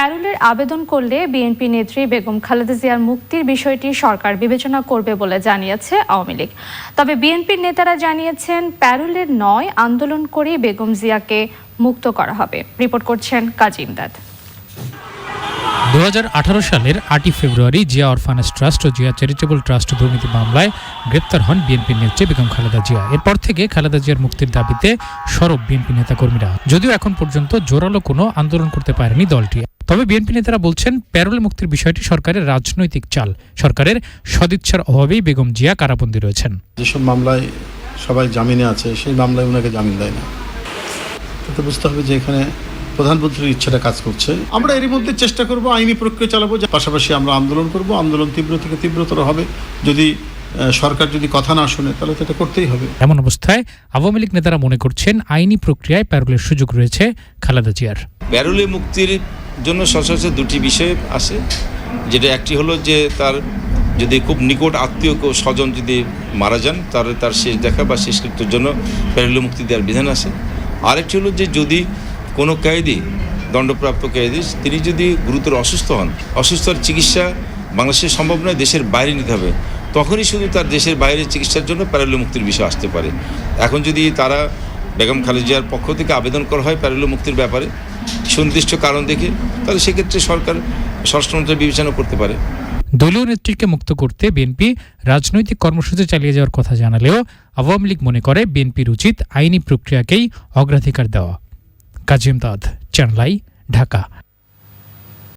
প্যারোলের আবেদন করলে বিএনপি নেত্রী বেগম খালেদা জিয়ার মুক্তির বিষয়টি সরকার বিবেচনা করবে বলে জানিয়েছে আওয়ামী লীগ। তবে বিএনপির নেতারা জানিয়েছেন, প্যারোলের নয় আন্দোলন করে বেগম জিয়াকে মুক্ত করা হবে। রিপোর্ট করছেন কাজী ইমদাদ। দুহাজার আঠারো সালের আটই ফেব্রুয়ারি জিয়া অরফানেজ ট্রাস্ট ও জিয়া চ্যারিটেবল ট্রাস্ট দুর্নীতি মামলায় গ্রেপ্তার হন বিএনপি নেত্রী বেগম খালেদা জিয়া। এরপর থেকে খালেদা জিয়ার মুক্তির দাবিতে সরব বিএনপি নেতাকর্মীরা। যদিও এখন পর্যন্ত জোরালো কোনো আন্দোলন করতে পারেনি দলটি। তবে বিএনপি নেতারা বলছেন, প্যারোল মুক্তির বিষয়টি সরকারের রাজনৈতিক চাল। সরকারের সদিচ্ছার অভাবেই বেগম জিয়া কারাবন্দী রয়েছেন। যেসব মামলায় সবাই জামিনে আছে, সেই মামলায় ওনাকে জামিন দেয় না। তাতে বুঝতে হবে যে এখানে প্রধানমন্ত্রীর ইচ্ছাটা কাজ করছে। আমরা এরই মধ্যে চেষ্টা করব আইনি প্রক্রিয়া চালাবো যে পাশাপাশি আমরা আন্দোলন করব। আন্দোলন তীব্র থেকে তীব্রতর হবে। যদি সরকার যদি কথা না শুনে তাহলে তো এটা করতেই হবে। এমন অবস্থায় আওয়ামী লীগ নেতারা মনে করছেন আইনি প্রক্রিয়ায় প্যারোলের সুযোগ রয়েছে খালেদা জিয়ার। প্যারোলে মুক্তির জন্য সচরাচর দুটি বিষয় আছে যেটা একটি হলো যে তার যদি খুব নিকট আত্মীয় কেউ স্বজন যদি মারা যান তাহলে তার শেষ দেখা বা শেষকৃত্যের জন্য প্যারোলে মুক্তি দেওয়ার বিধান আছে আরেকটি হলো যে যদি কোনো কয়েদি, দণ্ডপ্রাপ্ত কয়েদি, তিনি যদি গুরুতর অসুস্থ হন, অসুস্থর চিকিৎসা বাংলাদেশে সম্ভব নয়, দেশের বাইরে নিতে হবে। তখনই শুধু তার দেশের বাইরে চিকিৎসার জন্য প্যারোলে মুক্তির বিষয় আসতে পারে। এখন যদি তারা বেগম খালেজিয়ার পক্ষ থেকে আবেদন করা হয় প্যারোলে মুক্তির ব্যাপারে, সুনির্দিষ্ট কারণ দেখে, তাহলে সেক্ষেত্রে সরকার স্বরাষ্ট্রমন্ত্রী বিবেচনা করতে পারে। দলীয় নেত্রীকে মুক্ত করতে বিএনপি রাজনৈতিক কর্মসূচি চালিয়ে যাওয়ার কথা জানালেও আওয়ামী লীগ মনে করে বিএনপির উচিত আইনি প্রক্রিয়াকেই অগ্রাধিকার দেওয়া। কাজিম দাদ চ্যানেলাই ঢাকা।